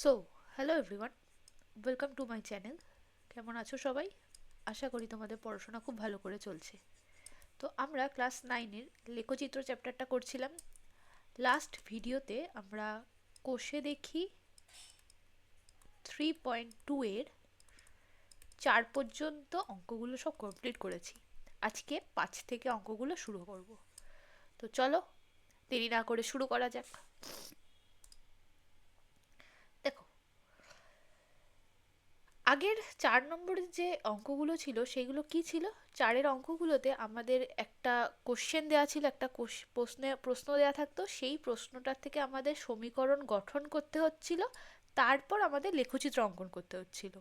So hello everyone welcome to my channel কেমন আছো সবাই? আশা করি তোমাদের পড়াশোনা খুব ভালো করে চলছে। তো আমরা ক্লাস নাইনের লেখচিত্র চ্যাপ্টারটা করছিলাম। লাস্ট ভিডিওতে আমরা কোষে দেখি থ্রি পয়েন্ট টু এর চার পর্যন্ত অঙ্কগুলো সব কমপ্লিট করেছি। আজকে পাঁচ থেকে অঙ্কগুলো শুরু করব। তো চলো দেরি না করে শুরু করা যাক দেখো আগের চার নম্বরের যে অঙ্কগুলো ছিল, সেগুলো কি ছিল? চারের অঙ্কগুলোতে আমাদের একটা কোশ্চেন দেওয়া ছিল, একটা প্রশ্নে, প্রশ্ন দেওয়া থাকতো। সেই প্রশ্নটার থেকে আমাদের সমীকরণ গঠন করতে হচ্ছিল। তারপর আমাদের লেখচিত্র অঙ্কন করতে হচ্ছিল।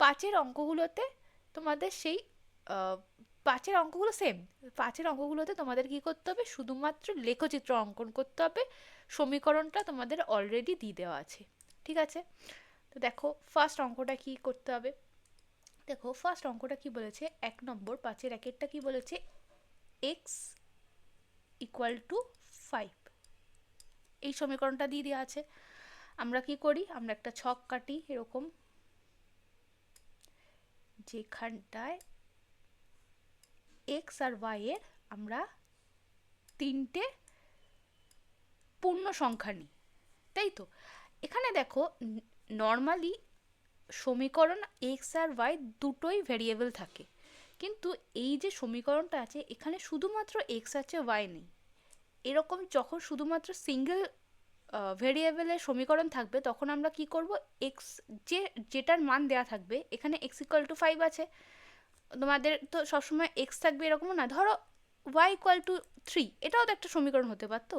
পাঁচের অঙ্কগুলোতে তোমাদের সেই পাঁচের অঙ্কগুলো সেম পাঁচের অঙ্কগুলোতে তোমাদের কি করতে হবে? শুধুমাত্র লেখচিত্র অঙ্কন করতে হবে। সমীকরণটা তোমাদের অলরেডি দিয়ে দেওয়া আছে। ঠিক আছে? তো দেখো ফার্স্ট অঙ্কটা কি করতে হবে? দেখো ফার্স্ট অঙ্কটা কি বলেছে? এক নম্বর পাঁচের একেরটা কি বলেছে? এক্স ইকুয়াল টু ফাইভ এই সমীকরণটা দিয়ে দেওয়া আছে। আমরা কি করি? আমরা একটা ছক কাটি এরকম। যেখানটায় এক্স আর ওয়াই এর আমরা তিনটে পূর্ণ সংখ্যা নিই। তাই তো? এখানে দেখো নর্মালি সমীকরণ এক্স আর ওয়াই দুটোই ভেরিয়েবল থাকে। কিন্তু এই যে সমীকরণটা আছে, এখানে শুধুমাত্র এক্স আছে ওয়াই নেই। এরকম যখন শুধুমাত্র সিঙ্গেল ভেরিয়েবলের সমীকরণ থাকবে, তখন আমরা কি করব? এক্স যে, যেটার মান দেয়া থাকবে, এখানে এক্স ইকুয়াল টু ফাইভ আছে। তোমাদের তো সবসময় এক্স থাকবে এরকমও না। ধরো ওয়াই ইকুয়াল টু থ্রি এটাও তো একটা সমীকরণ হতে পারতো।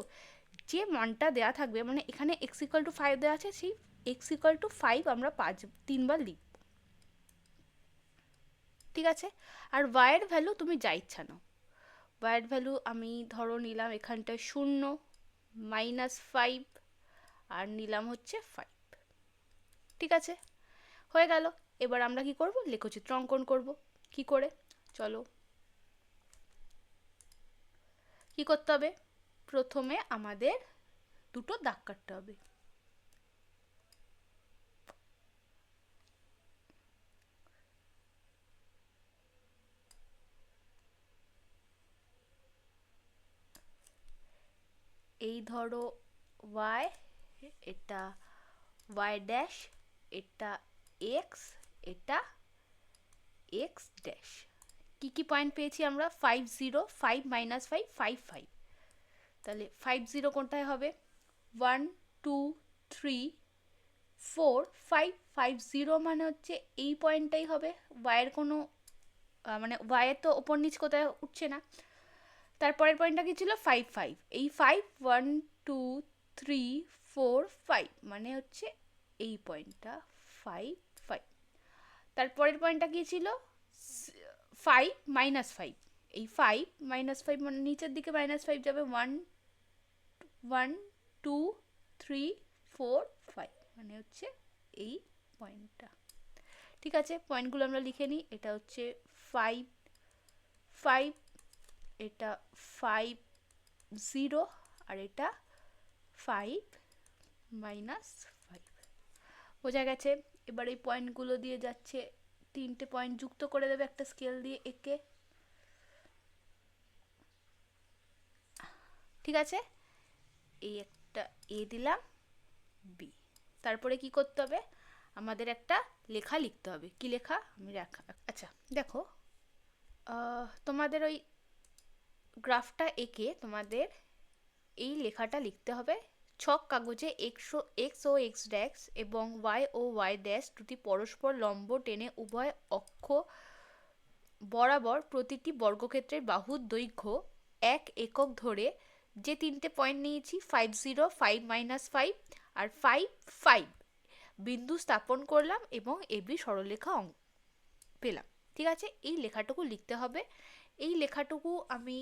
যে মানটা দেয়া থাকবে মানে এখানে এক্স ইকুয়াল টু ফাইভ দেওয়া আছে, সেই এক্স ইকুয়াল টু ফাইভ আমরা পাঁচ, তিনবার লিখব। ঠিক আছে? আর ওয়াইয়ের ভ্যালু তুমি যা ইচ্ছা নাও। ওয়াইয়ের ভ্যালু আমি ধরো নিলাম এখানটায় শূন্য মাইনাস ফাইভ আর নিলাম হচ্ছে ফাইভ ঠিক আছে? হয়ে গেল। এবার আমরা কি করব? লেখচিত্র অঙ্কন করব। কি করে? চলো। কি করতে হবে? প্রথমে আমাদের দুটো দাগ কাটতে হবে। এই ধরো ওয়াই এটা ওয়াই ড্যাশ এটা এক্স এটা এক্স ড্যাশ কী কী পয়েন্ট পেয়েছি আমরা? Five zero five minus five five five তাহলে ফাইভ জিরো কোনটায় হবে? One two three four five five zero মানে হচ্ছে এই পয়েন্টটাই হবে। ওয়াইয়ের কোনো মানে ওয়াইয়ের তো ওপর নিচ কোথায় উঠছে না। তারপরের পয়েন্টটা কি ছিল? ফাইভ ফাইভ এই five one two three four five মানে হচ্ছে এই পয়েন্টটা ফাইভ ফাইভ তারপরের পয়েন্টটা কি ছিল? ফাইভ মাইনাস ফাইভ এই ফাইভ মাইনাস ফাইভ মানে নিচের দিকে মাইনাস ফাইভ যাবে one one two three four five মানে হচ্ছে এই পয়েন্টটা ঠিক আছে? পয়েন্টগুলো আমরা লিখে নিই। এটা হচ্ছে ফাইভ ফাইভ এটা ফাইভ জিরো আর এটা ফাইভ মাইনাস ফাইভ বোঝা গেছে? এবার এই পয়েন্টগুলো দিয়ে যাচ্ছে, তিনটে পয়েন্ট যুক্ত করে দেবে একটা স্কেল দিয়ে একে ঠিক আছে? এই একটা এ দিলাম বি তারপরে কি করতে হবে? আমাদের একটা লেখা লিখতে হবে। কি লেখা? আমি লেখা আচ্ছা দেখো তোমাদের ওই গ্রাফটা এঁকে তোমাদের এই লেখাটা লিখতে হবে। ছক কাগজে এক্স এক্স ও এক্স ড্যাশ এবং ওয়াই ও ওয়াই ড্যাশ দুটি পরস্পর লম্ব টেনে উভয় অক্ষ বরাবর প্রতিটি বর্গক্ষেত্রের বাহুর দৈর্ঘ্য এক একক ধরে যে তিনটে পয়েন্ট নিয়েছি five zero five minus five আর ফাইভ ফাইভ বিন্দু স্থাপন করলাম এবং এবি সরলরেখা অঙ্ক পেলাম। ঠিক আছে? এই লেখাটুকু লিখতে হবে। এই লেখাটুকু আমি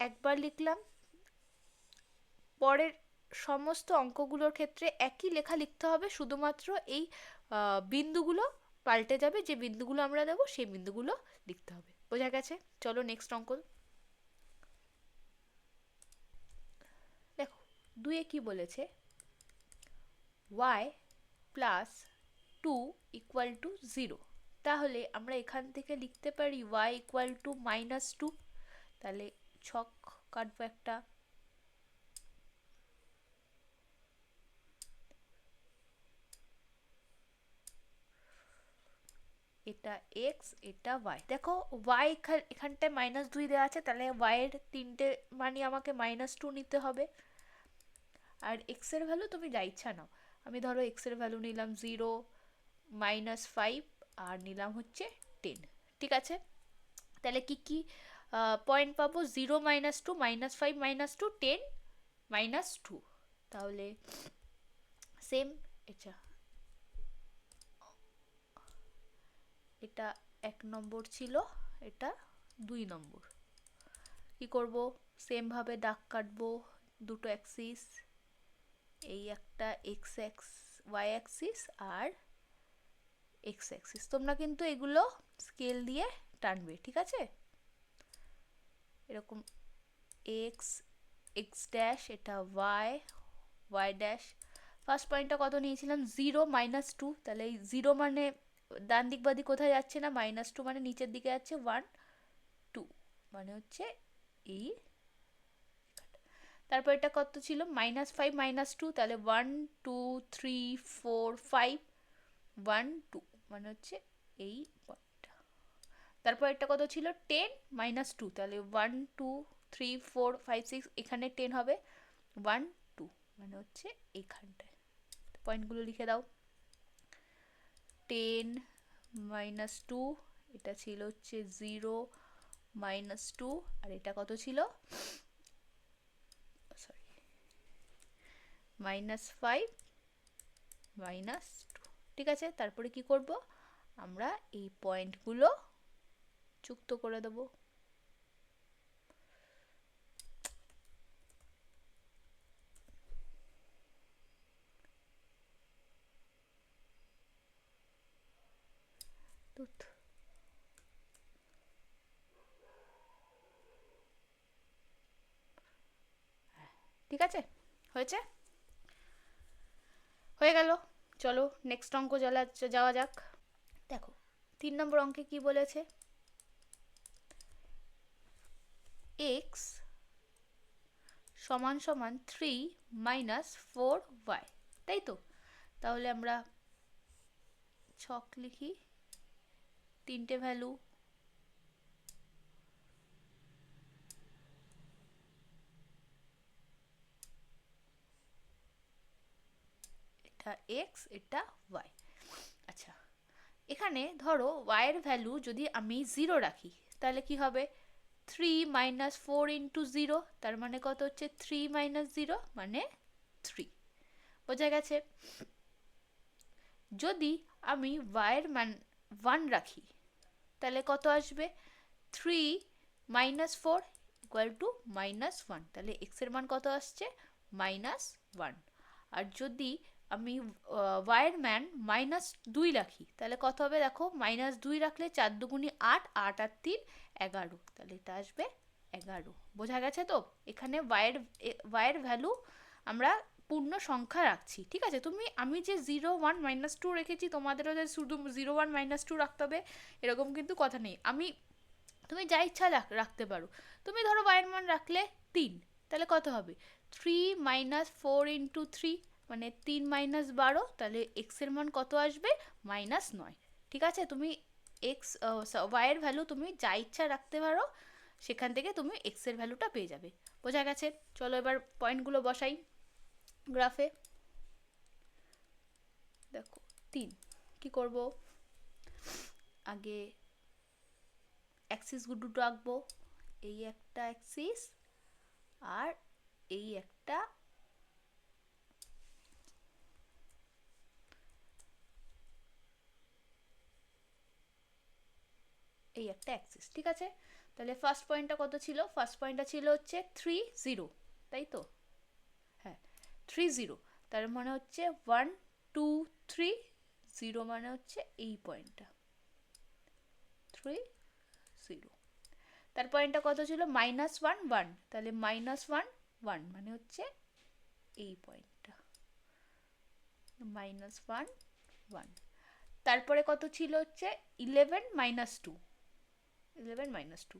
একবার লিখলাম। পরের সমস্ত অঙ্কগুলোর ক্ষেত্রে একই লেখা লিখতে হবে, শুধুমাত্র এই বিন্দুগুলো পাল্টে যাবে, যে বিন্দুগুলো আমরা দেবো সেই বিন্দুগুলো লিখতে হবে। বোঝা গেছে? চলো নেক্সট অঙ্ক। দেখো, দুয়ে কি বলেছে? Y plus two equal to zero তাহলে আমরা এখান থেকে লিখতে পারি Y equal to minus two তাহলে ছক কাটবো একটা। এটা এক্স এটা ওয়াই দেখো ওয়াই এখানটায় মাইনাস দুই দেওয়া আছে, তাহলে ওয়াইয়ের তিনটে মানে আমাকে মাইনাস টু নিতে হবে। আর এক্সের ভ্যালু তুমি যা ইচ্ছা নাও। আমি ধরো এক্সের ভ্যালু নিলাম জিরো মাইনাস ফাইভ আর নিলাম হচ্ছে টেন ঠিক আছে? তাহলে কি কি পয়েন্ট পাবো zero minus two minus five minus two ten minus two তাহলে সেম এটা। এটা এক নম্বর ছিল, এটা দুই নম্বর। কি করব? সেমভাবে দাগ কাটবো, দুটো অ্যাক্সিস এই একটা এক্স এক্স ওয়াই অ্যাক্সিস আর এক্স অ্যাক্সিস তোমরা কিন্তু এগুলো স্কেল দিয়ে টানবে, ঠিক আছে? এরকম এক্স এক্স ড্যাশ এটা ওয়াই ওয়াই ড্যাশ ফার্স্ট পয়েন্টটা কত নিয়েছিলাম? জিরো মাইনাস টু তাহলে এই জিরো মানে ডান দিক বাদি কোথায় যাচ্ছে না? মাইনাস টু মানে নিচের দিকে যাচ্ছে ওয়ান টু মানে হচ্ছে এই তারপর এটা কত ছিল? মাইনাস ফাইভ মাইনাস টু তাহলে one two three four five one two মানে হচ্ছে এই তারপর এটা কত ছিল? টেন মাইনাস টু তাহলে one two three four five six এখানে টেন হবে। ওয়ান টু মানে হচ্ছে এইখানটায় পয়েন্টগুলো লিখে দাও। টেন মাইনাস টু এটা ছিল হচ্ছে জিরো মাইনাস টু আর এটা কত ছিল? Sorry minus five minus two ঠিক আছে? তারপরে কি করব? আমরা এই পয়েন্টগুলো যুক্ত করে দেবো। ঠিক আছে? হয়েছে? হয়ে গেল। চলো নেক্সট অঙ্ক জ্বালা যাওয়া যাক। দেখো, তিন নম্বর অঙ্কে কি বলেছে? এক্স সমান সমান থ্রি মাইনাস ফোর ওয়াই তাই তো? তাহলে আমরা ছক লিখি, তিনটে ভ্যালু এটা এক্স এটা ওয়াই আচ্ছা এখানে ধরো ওয়াইয়ের ভ্যালু যদি আমি জিরো রাখি, তাহলে কি হবে? Three minus four into zero তার মানে কত হচ্ছে? থ্রি মাইনাস জিরো মানে থ্রি বোঝা গেছে? যদি আমি ওয়াইয়ের মান ওয়ান রাখি, তাহলে কত আসবে? Three minus four equal to minus one তাহলে এক্সের মান কত আসছে? মাইনাস ওয়ান আর যদি আমি ওয়াইয়ের ম্যান মাইনাস দুই রাখি, তাহলে কত হবে? দেখো মাইনাস দুই রাখলে চার দুগুনি আট আট আর তিন এগারো, তাহলে এটা আসবে এগারো। বোঝা গেছে তো? এখানে ওয়াইয়ের ওয়াইয়ের ভ্যালু আমরা পূর্ণ সংখ্যা রাখছি, ঠিক আছে? তুমি, আমি যে জিরো ওয়ান মাইনাস টু রেখেছি, তোমাদেরও যে শুধু জিরো ওয়ান মাইনাস টু রাখতে হবে, এরকম কিন্তু কথা নেই। আমি, তুমি যা ইচ্ছা রাখতে পারো। তুমি ধরো ওয়াইয়ের মান রাখলে তিন, তাহলে কত হবে? Three minus four into three মানে তিন মাইনাস বারো, তাহলে এক্সের মান কত আসবে? মাইনাস নয়, ঠিক আছে? তুমি এক্স ওয়াইয়ের ভ্যালু তুমি যা ইচ্ছা রাখতে পারো, সেখান থেকে তুমি এক্সের ভ্যালুটা পেয়ে যাবে। বোঝা গেছে? চলো এবার পয়েন্টগুলো বসাই গ্রাফে দেখো, তিন। কি করব? আগে অ্যাক্সিস দুটো আঁকবো, এই একটা অ্যাক্সিস আর এই একটা এই একটা অ্যাক্সিস ঠিক আছে? তাহলে ফার্স্ট পয়েন্টটা কত ছিল? ফার্স্ট পয়েন্টটা ছিল হচ্ছে থ্রি জিরো তাই তো? হ্যাঁ থ্রি জিরো তার মানে হচ্ছে ওয়ান টু থ্রি জিরো মানে হচ্ছে এই পয়েন্টটা থ্রি জিরো তার পয়েন্টটা কত ছিল? মাইনাস ওয়ান ওয়ান তাহলে মাইনাস ওয়ান ওয়ান মানে হচ্ছে এই পয়েন্টটা মাইনাস ওয়ান ওয়ান তারপরে কত ছিল হচ্ছে? Eleven minus two eleven minus two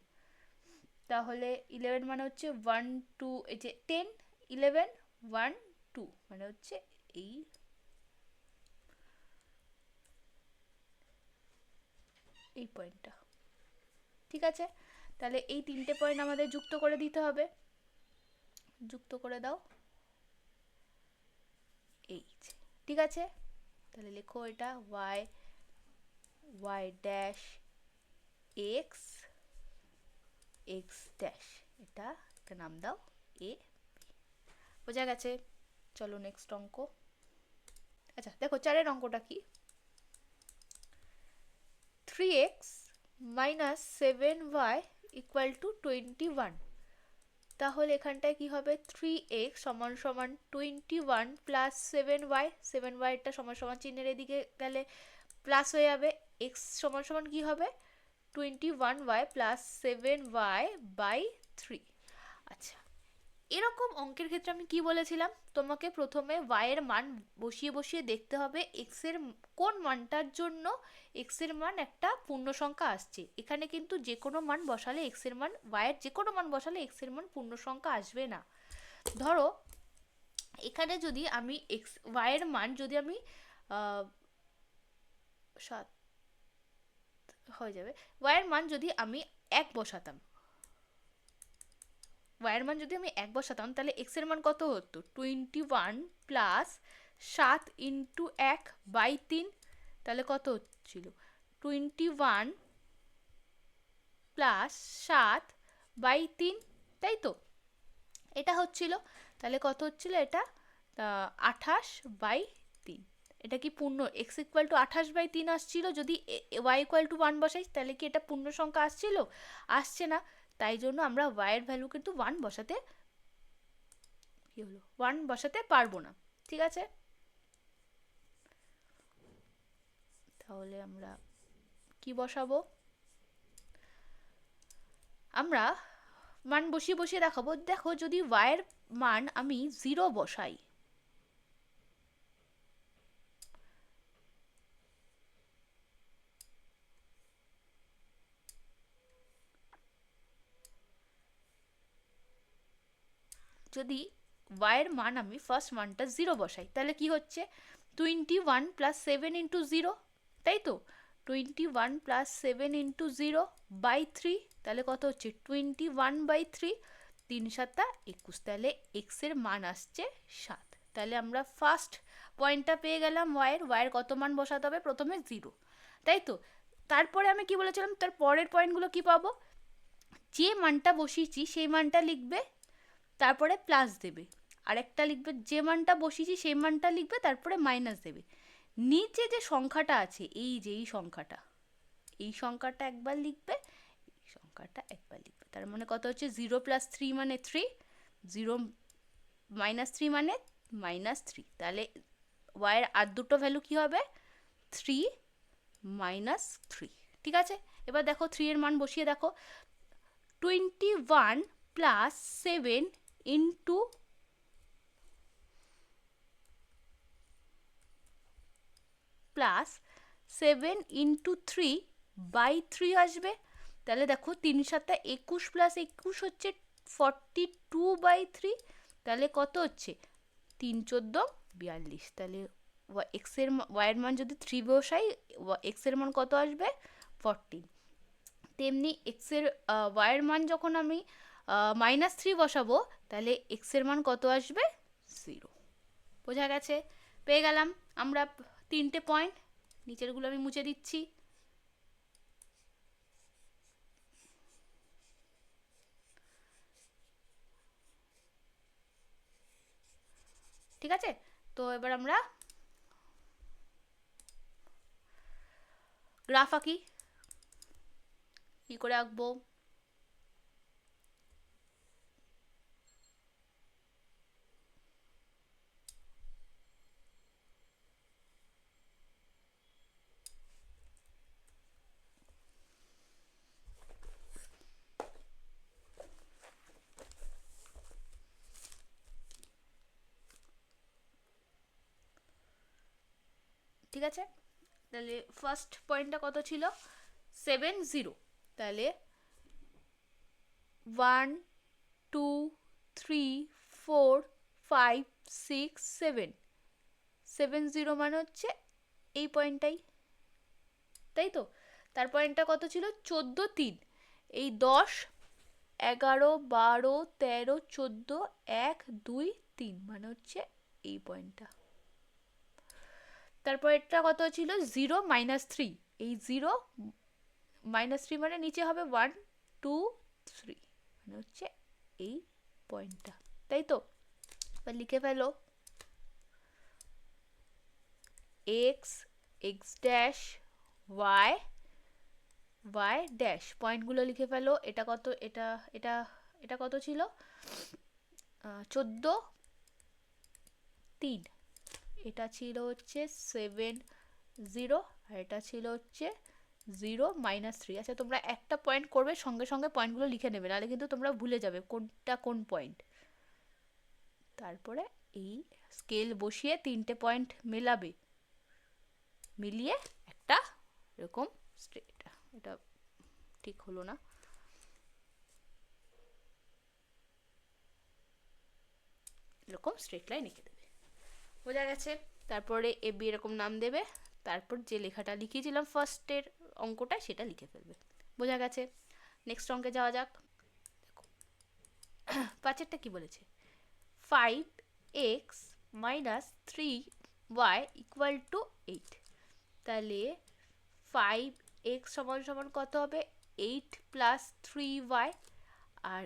তাহলে ইলেভেন মানে হচ্ছে ওয়ান টু এই যে টেন ইলেভেন ওয়ান টু মানে হচ্ছে এই এই পয়েন্টটা ঠিক আছে? তাহলে এই তিনটে পয়েন্ট আমাদের যুক্ত করে দিতে হবে। যুক্ত করে দাও। এই ঠিক আছে? তাহলে লেখো এটা Y Y dash X X dash এটা একটা নাম দাও এ বোঝা গেছে? চলো নেক্সট অঙ্ক। আচ্ছা দেখো, চারের অঙ্কটা কি? Three X minus seven Y equal to twenty one তাহলে এখানটায় কি হবে? থ্রি এক্স সমান সমান twenty one plus seven Y seven ওয়াইটা সমান সমান চিহ্নের এদিকে গেলে প্লাস হয়ে যাবে। এক্স সমান সমান কী হবে? Twenty one Y plus seven Y by three আচ্ছা এরকম অঙ্কের ক্ষেত্রে আমি কি বলেছিলাম? তোমাকে প্রথমে ওয়াইয়ের মান বসিয়ে বসিয়ে দেখতে হবে এক্সের কোন মানটার জন্য এক্সের মান একটা পূর্ণ সংখ্যা আসছে। এখানে কিন্তু যে কোনো মান বসালে এক্সের মান ওয়াইয়ের যে কোনো মান বসালে এক্সের মান পূর্ণ সংখ্যা আসবে না। ধরো, এখানে যদি আমি এক্স ওয়াইয়ের মান যদি আমি সাত হয়ে যাবে। ওয়াইয়ের মান যদি আমি এক বসাতাম ওয়াইয়ের মান যদি আমি এক বসাতাম, তাহলে এক্সের মান কত হতো? টোয়েন্টি ওয়ান প্লাস সাত ইন্টু এক বাই তিন, তাহলে কত হচ্ছিল? টোয়েন্টি ওয়ান প্লাস সাত বাই তিন, তাই তো? এটা হচ্ছিল, তাহলে কত হচ্ছিল এটা? আঠাশ বাই এটা কি পূর্ণ এক্স ইকুয়াল টু আঠাশ বাই তিন আসছিল? যদি ওয়াই ইকুয়াল টু ওয়ান বসাই, তাহলে কি এটা পূর্ণ সংখ্যা আসছিল? আসছে না। তাই জন্য আমরা ওয়াইয়ের ভ্যালু কিন্তু ওয়ান বসাতে কী হলো? ওয়ান বসাতে পারব না। ঠিক আছে? তাহলে আমরা কি বসাবো? আমরা মান বসিয়ে বসিয়ে দেখাবো। দেখো, যদি ওয়াইয়ের মান আমি জিরো বসাই যদি ওয়াইয়ের মান আমি ফার্স্ট মানটা জিরো বসাই, তাহলে কি হচ্ছে? Twenty one plus seven into zero তাই তো? Twenty one plus seven into zero by three তাহলে কত হচ্ছে? টোয়েন্টি ওয়ান বাই থ্রি তিন সাতটা একুশ, তাহলে এক্সের মান আসছে সাত। তাহলে আমরা ফার্স্ট পয়েন্টটা পেয়ে গেলাম ওয়াইয়ের ওয়াইয়ের কত মান বসাতে হবে? প্রথমে জিরো তাই তো? তারপরে আমি কি বলেছিলাম? তার পরের পয়েন্টগুলো কি পাবো? যে মানটা বসিয়েছি, সেই মানটা লিখবে তারপরে প্লাস দেবে। আরেকটা লিখবে, যে মানটা বসিয়েছি সেই মানটা লিখবে, তারপরে মাইনাস দেবে। নিচে যে সংখ্যাটা আছে, এই যে, এই সংখ্যাটা এই সংখ্যাটা একবার লিখবে, এই সংখ্যাটা একবার লিখবে। তার মানে কত হচ্ছে? জিরো প্লাস থ্রি মানে থ্রি জিরো মাইনাস থ্রি মানে মাইনাস থ্রি তাহলে ওয়াইয়ের আর দুটো ভ্যালু কী হবে? থ্রি মাইনাস থ্রি ঠিক আছে? এবার দেখো থ্রি এর মান বসিয়ে দেখো। Twenty one plus seven into plus seven into three by three আসবে। তাহলে দেখো তিন সাতটা একুশ প্লাস একুশ হচ্ছে ফর্টি টু বাই থ্রি তাহলে কত হচ্ছে? তিন চোদ্দ বিয়াল্লিশ। তাহলে এক্সের ওয়াইয়ের মান যদি থ্রি বসাই এক্সের মান কত আসবে? ফর্টি তেমনি এক্সের ওয়াইয়ের মান যখন আমি মাইনাস থ্রি বসাবো তাহলে এক্সের মান কত আসবে? জিরো বোঝা গেছে? পেয়ে গেলাম। আমরা তিনটে পয়েন্ট নিচেরগুলো আমি মুছে দিচ্ছি। ঠিক আছে? তো এবার আমরা গ্রাফ আঁকি। কী করে আঁকবো? ঠিক আছে? তাহলে ফার্স্ট পয়েন্টটা কত ছিল? সেভেন জিরো তাহলে one two three four five six seven seven zero মানে হচ্ছে এই পয়েন্টটাই তাই তো? তার পয়েন্টটা কত ছিল? চোদ্দ, তিন। এই দশ, এগারো, বারো, তেরো, চোদ্দ, এক, দুই, তিন মানে হচ্ছে এই পয়েন্টটা তারপর এটা কত ছিল? জিরো মাইনাস থ্রি এই জিরো মাইনাস থ্রি মানে নিচে হবে ওয়ান টু থ্রি মানে হচ্ছে এই পয়েন্টটা তাই তো? এবার লিখে ফেলো। X X dash Y Y dash পয়েন্টগুলো লিখে ফেলো। এটা কত? এটা এটা এটা কত ছিল? চোদ্দ, তিন। এটা ছিল হচ্ছে সেভেন জিরো আর এটা ছিল হচ্ছে জিরো মাইনাস থ্রি আচ্ছা তোমরা একটা পয়েন্ট করবে, সঙ্গে সঙ্গে পয়েন্টগুলো লিখে নেবে, নাহলে কিন্তু তোমরা ভুলে যাবে কোনটা কোন পয়েন্ট তারপরে এই স্কেল বসিয়ে তিনটে পয়েন্ট মেলাবে। মিলিয়ে একটা এরকম স্ট্রেট এটা ঠিক হলো না। এরকম স্ট্রেট লাইন এঁকে দেবে। বোঝা গেছে। তারপরে এ বি এরকম নাম দেবে। তারপর যে লেখাটা লিখিয়েছিলাম ফার্স্টের অঙ্কটা সেটা লিখে ফেলবে। বোঝা গেছে? নেক্সট অঙ্কে যাওয়া যাক। পাঁচেরটা কি বলেছে? Five X minus three Y equal to eight তাহলে ফাইভ এক্স সমান সমান কত হবে? এইট প্লাস থ্রি ওয়াই আর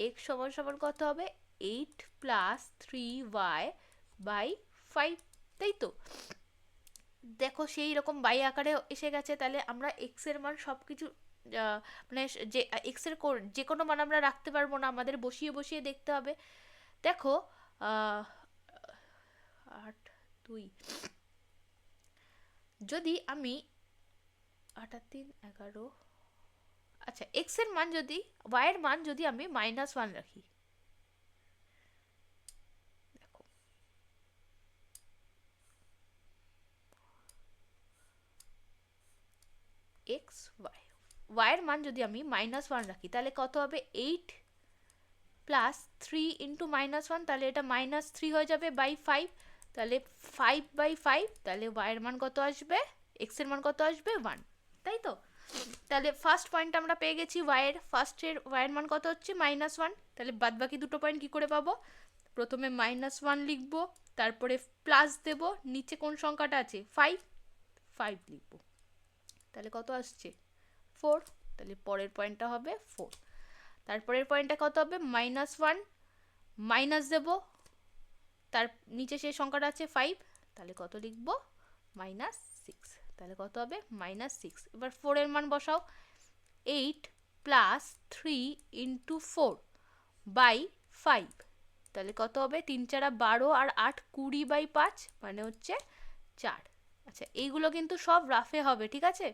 এক্স সমান সমান কত হবে? Eight plus three Y by five তাই তো? দেখো সেই রকম বাই আকারে এসে গেছে, তাহলে আমরা এক্সের মান সব কিছু মানে যে এক্সের যে কোনো মান আমরা রাখতে পারব না, আমাদের বসিয়ে বসিয়ে দেখতে হবে। দেখো আট, দুই, যদি আমি, আট আর তিন, এগারো আচ্ছা এক্সের মান যদি ওয়াইয়ের মান যদি আমি মাইনাস ওয়ান রাখি দেখো এক্স ওয়াই ওয়াইয়ের মান যদি আমি মাইনাস ওয়ান রাখি, তাহলে কত হবে? Eight plus three into minus one তাহলে এটা মাইনাস থ্রি হয়ে যাবে বাই ফাইভ তাহলে ফাইভ বাই ফাইভ তাহলে ওয়াইয়ের মান কত আসবে? এক্সের মান কত আসবে? ওয়ান তাই তো? তাহলে ফার্স্ট পয়েন্ট আমরা পেয়ে গেছি ওয়াইয়ের ফার্স্টের ওয়াইয়ের মান কত হচ্ছে? মাইনাস ওয়ান তাহলে বাদ বাকি দুটো পয়েন্ট কী করে পাবো? প্রথমে মাইনাস ওয়ান লিখব, তারপরে প্লাস দেব, নিচে কোন সংখ্যাটা আছে? ফাইভ ফাইভ লিখব। তাহলে কত আসছে? ফোর তাহলে পরের পয়েন্টটা হবে ফোর তারপরের পয়েন্টটা কত হবে? মাইনাস ওয়ান মাইনাস দেব। তার নিচে সেই সংখ্যাটা আছে ফাইভ তাহলে কত লিখব? মাইনাস সিক্স তাহলে কত হবে? মাইনাস সিক্স এবার ফোরের মান বসাও। Eight plus three into four by five তাহলে কত হবে? তিন চারা বারো আর আট কুড়ি বাই পাঁচ মানে হচ্ছে চার। আচ্ছা এইগুলো কিন্তু সব রাফে হবে, ঠিক আছে?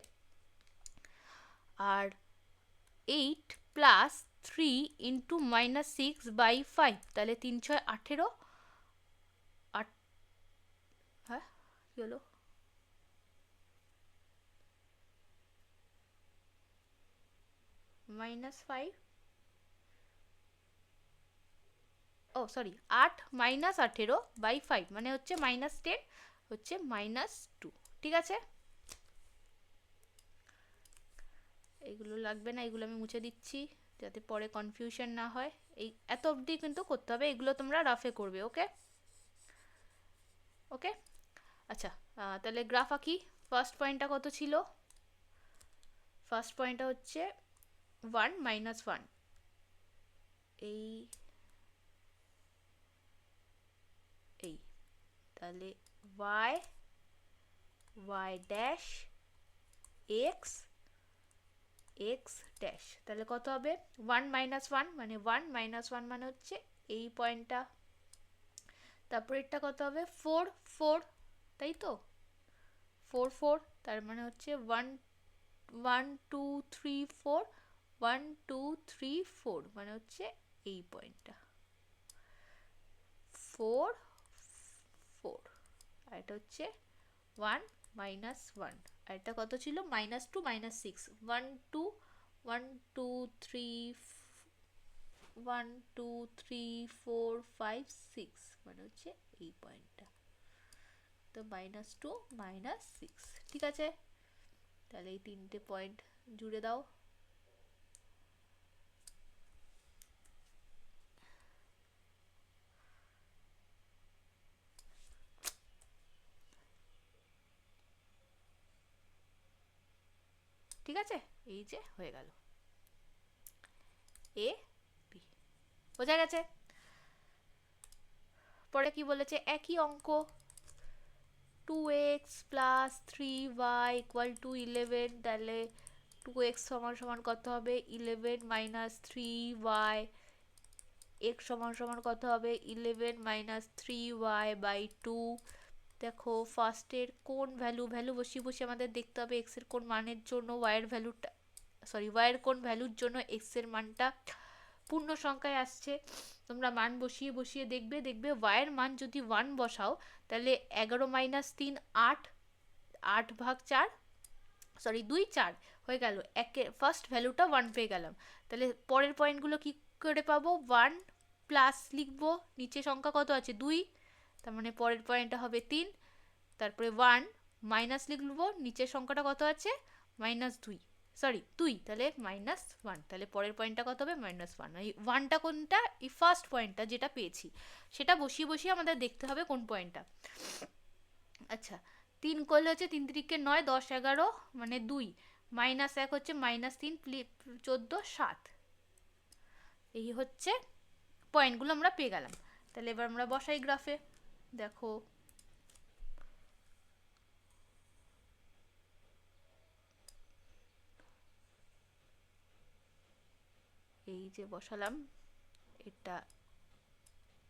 আর eight plus three into minus six by five তাহলে তিন ছয় আঠেরো, আট হ্যাঁ কী হলো? মাইনাস ফাইভ ও সরি আট মাইনাস আঠেরো বাই ফাইভ মানে হচ্ছে মাইনাস টেন হচ্ছে মাইনাস টু ঠিক আছে? এইগুলো লাগবে না, এগুলো আমি মুছে দিচ্ছি যাতে পরে কনফিউশন না হয়। এই, এত অবধি কিন্তু করতে হবে, এগুলো তোমরা রাফে করবে ওকে ওকে আচ্ছা তাহলে গ্রাফ আঁকি। ফার্স্ট পয়েন্টটা কত ছিল? ফার্স্ট পয়েন্টটা হচ্ছে ওয়ান মাইনাস ওয়ান এই এই, তাহলে Y Y dash X X dash তাহলে কত হবে? ওয়ান মাইনাস ওয়ান মানে ওয়ান মাইনাস ওয়ান মানে হচ্ছে এই পয়েন্টটা। তারপর এটা কত হবে? ফোর ফোর তাই তো? ফোর ফোর তার মানে হচ্ছে one one two three four one two three four মানে হচ্ছে এই পয়েন্টটা। ফোর ফোর আর এটা হচ্ছে ওয়ান মাইনাস ওয়ান আর এটা কত ছিল? Minus two minus six one two one two three one two three four five six মানে হচ্ছে এই পয়েন্টটা তো মাইনাস টু মাইনাস সিক্স ঠিক আছে? তাহলে এই তিনটে পয়েন্ট জুড়ে দাও। ঠিক আছে? এই যে হয়ে গেল। A, B. বোঝা গেছে? পরে কি বলেছে? একই অঙ্ক। Two x plus three y equal to eleven তাহলে টু এক্স সমান সমান কত হবে? Eleven minus three y x সমান সমান কত হবে? Eleven minus three y by two দেখো ফার্স্টের কোন ভ্যালু ভ্যালু বসিয়ে বসিয়ে আমাদের দেখতে হবে এক্সের কোন মানের জন্য ওয়াইয়ের ভ্যালুটা সরি ওয়াইয়ের কোন ভ্যালুর জন্য এক্সের মানটা পূর্ণ সংখ্যায় আসছে। তোমরা মান বসিয়ে বসিয়ে দেখবে দেখবে ওয়াইয়ের মান যদি ওয়ান বসাও, তাহলে এগারো মাইনাস তিন, আট আট ভাগ চার সরি দুই, চার হয়ে গেল। একে ফার্স্ট ভ্যালুটা ওয়ান পেয়ে গেলাম। তাহলে পরের পয়েন্টগুলো কি করে পাবো? ওয়ান প্লাস লিখব, নিচে সংখ্যা কত আছে? দুই তার মানে পরের পয়েন্টটা হবে তিন, তারপরে ওয়ান মাইনাস লিখব, নিচের সংখ্যাটা কত আছে? মাইনাস দুই সরি দুই, তাহলে মাইনাস ওয়ান তাহলে পরের পয়েন্টটা কত হবে? মাইনাস ওয়ান এই ওয়ানটা কোনটা? এই ফার্স্ট পয়েন্টটা যেটা পেয়েছি, সেটা বসিয়ে বসিয়ে আমাদের দেখতে হবে কোন পয়েন্টটা আচ্ছা তিন করলে হচ্ছে তিন তিরিকে নয়, দশ এগারো মানে দুই মাইনাস এক হচ্ছে মাইনাস তিন চোদ্দ, সাত। এই হচ্ছে পয়েন্টগুলো আমরা পেয়ে গেলাম। তাহলে এবার আমরা বসাই গ্রাফে দেখো। এই যে বসালাম, এটা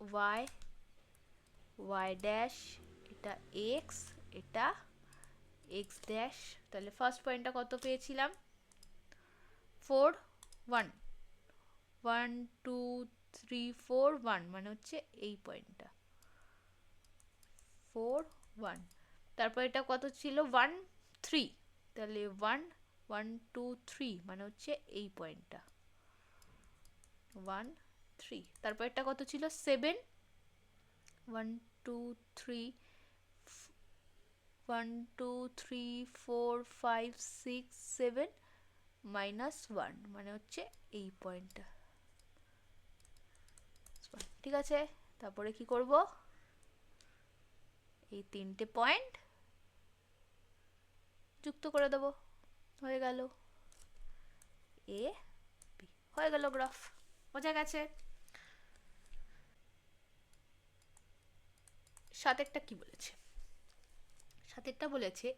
ওয়াই ওয়াই ড্যাশ, এটা এক্স এটা এক্স ড্যাশ। তাহলে ফার্স্ট পয়েন্টটা কত পেয়েছিলাম? Four, one. One, two, three, four, one মানে হচ্ছে এই পয়েন্টটা। ফোর ওয়ান তারপর এটা কত ছিল? ওয়ান থ্রি তাহলে ওয়ান ওয়ান টু থ্রি মানে হচ্ছে এই পয়েন্টটা ওয়ান থ্রি তারপর এটা কত ছিল? Seven one two three one two three four five six seven minus one মানে হচ্ছে এই পয়েন্টটা ঠিক আছে? তারপরে কি করব? এই তিনটে পয়েন্ট যুক্ত করে দেব। হয়ে গেল এ হয়ে গেল গ্রাফ বোঝা গেছে? সাতেরটা কি বলেছে? সাতেরটা বলেছে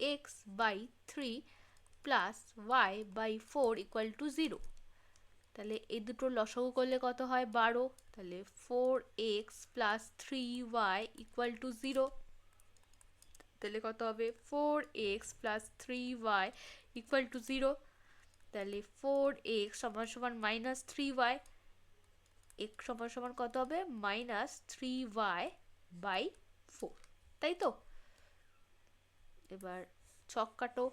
x by three plus y by four equal to zero তাহলে এই দুটো লসাগু করলে কত হয়? বারো। তাহলে four x plus three y equal to zero তাহলে কত হবে? Four x plus three y equal to zero তাহলে ফোর এক্স সমান সমান মাইনাস থ্রি ওয়াই এক্স সমান সমান কত হবে? Minus three y by four তাই তো? এবার ছক কাটো।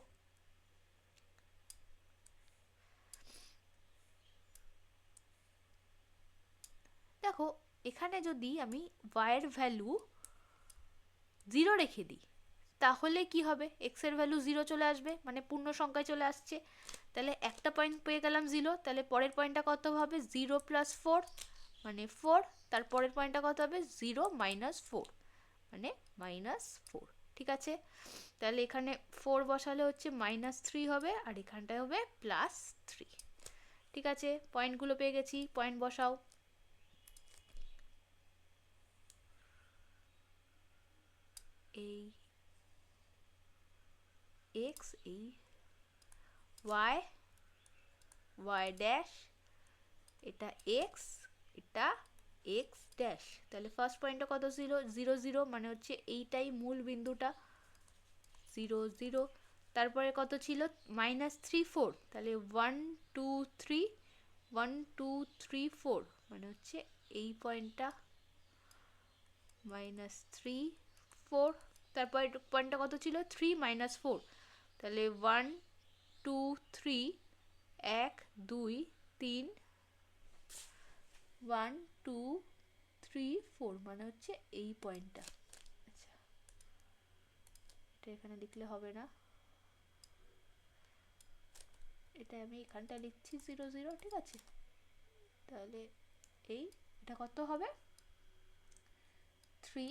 দেখো, এখানে যদি আমি ওয়াইয়ের ভ্যালু জিরো রেখে দিই, তাহলে কি হবে? এক্সের ভ্যালু জিরো চলে আসবে মানে পূর্ণ সংখ্যায় চলে আসছে। তাহলে একটা পয়েন্ট পেয়ে গেলাম জিরো তাহলে পরের পয়েন্টটা কত হবে? জিরো প্লাস ফোর মানে ফোর তার পরের পয়েন্টটা কত হবে? জিরো মাইনাস ফোর মানে মাইনাস ফোর ঠিক আছে? তাহলে এখানে ফোর বসালে হচ্ছে মাইনাস থ্রি হবে, আর এখানটায় হবে প্লাস থ্রি ঠিক আছে? পয়েন্টগুলো পেয়ে গেছি পয়েন্ট বসাও। এই এক্স এই ওয়াই ওয়াই ড্যাশ এটা এক্স এটা এক্স ড্যাশ তাহলে ফার্স্ট পয়েন্টটা কত ছিল জিরো জিরো মানে হচ্ছে এইটাই মূল বিন্দুটা। জিরো জিরো তারপরে কত ছিল? মাইনাস থ্রি ফোর তাহলে one two three one two three four মানে হচ্ছে এই পয়েন্টটা মাইনাস থ্রি ফোর তারপর পয়েন্টটা কত ছিল? থ্রি মাইনাস ফোর তাহলে ওয়ান টু থ্রি এক, দুই, তিন ওয়ান টু থ্রি ফোর মানে হচ্ছে এই পয়েন্টটা। আচ্ছা এটা এখানে লিখলে হবে না। এটা আমি এখানটা লিখছি জিরো জিরো ঠিক আছে? তাহলে এই, এটা কত হবে? Three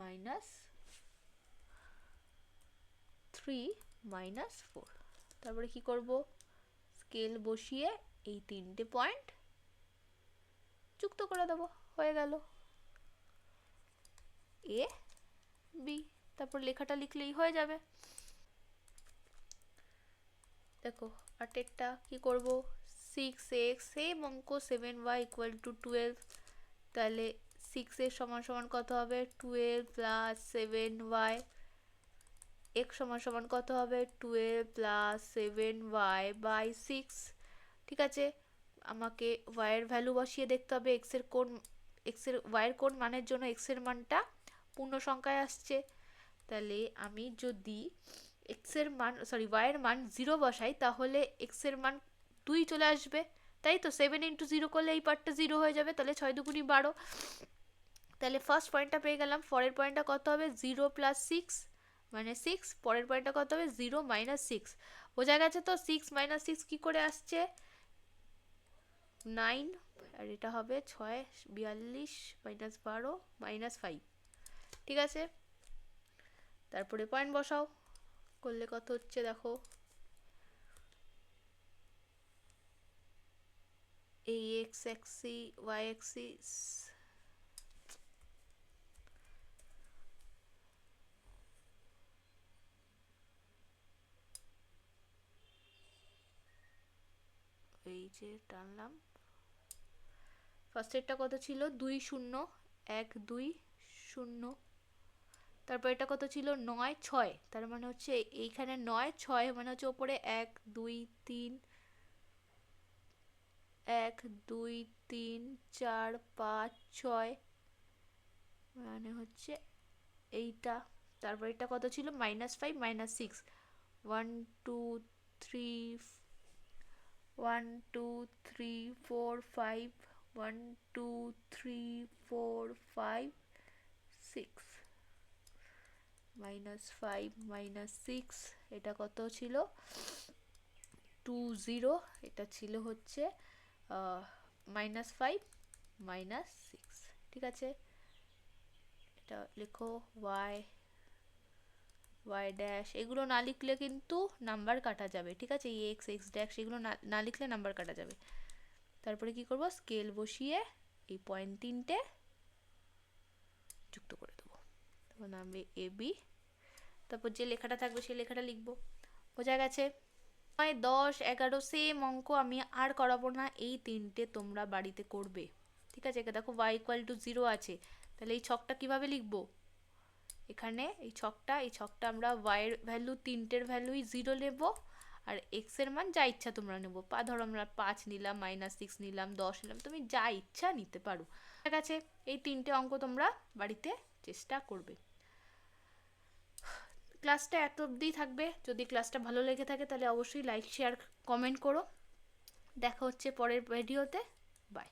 minus three minus four তারপরে কি করব? স্কেল বসিয়ে এই তিনটে পয়েন্ট যুক্ত করে দেবো। হয়ে গেল। এ বি তারপর লেখাটা লিখলেই হয়ে যাবে। দেখো আটেরটা কি করব? সিক্স এক্স সেম অঙ্ক seven y equal to twelve তাহলে সিক্সের সমান সমান কত হবে? Twelve plus seven y x সমান সমান কত হবে? Twelve plus seven y by six ঠিক আছে? আমাকে ওয়াইয়ের ভ্যালু বসিয়ে দেখতে হবে। এক্সের কোন এক্সের ওয়াইয়ের কোন মানের জন্য এক্সের মানটা পূর্ণ সংখ্যায় আসছে। তাহলে আমি যদি এক্সের মান সরি ওয়াইয়ের মান জিরো বসাই, তাহলে এক্সের মান দুই চলে আসবে। তাই তো? সেভেন ইন্টু জিরো করলে এই পার্টটা জিরো হয়ে যাবে। তাহলে ছয় দুগুণি বারো। তাহলে ফার্স্ট পয়েন্টটা পেয়ে গেলাম। পরের পয়েন্টটা কত হবে? জিরো প্লাস সিক্স মানে সিক্স পরের পয়েন্টটা কত হবে? জিরো মাইনাস সিক্স বোঝা গেছে তো সিক্স মাইনাস সিক্স কী করে আসছে? নাইন আর এটা হবে ছয়, বিয়াল্লিশ মাইনাস বারো মাইনাস ফাইভ ঠিক আছে? তারপরে পয়েন্ট বসাও। করলে কত হচ্ছে দেখো? এই এক্স এক্সি ওয়াই এক্সিস এই যে টানলাম। ফার্স্টেরটা কত ছিল? দুই শূন্য, এক, দুই শূন্য। তারপর এটা কত ছিল? নয়, ছয়। তার মানে হচ্ছে এইখানে নয়, ছয় মানে হচ্ছে ওপরে এক, দুই, তিন, এক, দুই, তিন, চার, পাঁচ, ছয় মানে হচ্ছে এইটা। তারপর এটা কত ছিল? Minus five minus six one two three one, two, three, four, five, one, two, three, four, five, six. Minus five, minus six, এটা কত ছিল? টু, জিরো, এটা ছিল হচ্ছে মাইনাস ফাইভ, মাইনাস সিক্স। ঠিক আছে? এটা লেখো, ওয়াই ওয়াই ড্যাশ এগুলো না লিখলে কিন্তু নাম্বার কাটা যাবে, ঠিক আছে? এক্স এক্স ড্যাশ এগুলো না লিখলে নাম্বার কাটা যাবে। তারপরে কি করব? স্কেল বসিয়ে এই পয়েন্ট তিনটে যুক্ত করে দেবো। তারপর নামবে এ বি তারপর যে লেখাটা থাকবে সেই লেখাটা লিখব। বোঝা গেছে? নয়, দশ, এগারো সেম অঙ্ক আমি আর করাবো না, এই তিনটে তোমরা বাড়িতে করবে। ঠিক আছে? দেখো ওয়াই ইকুয়াল টু জিরো আছে। তাহলে এই ছকটা কীভাবে লিখব? এখানে এই ছকটা এই ছকটা আমরা ওয়াইয়ের ভ্যালু তিনটের ভ্যালুই জিরো নেব, আর এক্সের মান যা ইচ্ছা তোমরা নেব। পা ধরো আমরা পাঁচ নিলাম মাইনাস সিক্স নিলাম, দশ নিলাম, তুমি যা ইচ্ছা নিতে পারো। ঠিক আছে? এই তিনটে অঙ্ক তোমরা বাড়িতে চেষ্টা করবে। ক্লাসটা এত অবধি থাকবে। যদি ক্লাসটা ভালো লেগে থাকে তাহলে অবশ্যই লাইক শেয়ার কমেন্ট করো। দেখা হচ্ছে পরের ভিডিওতে বাই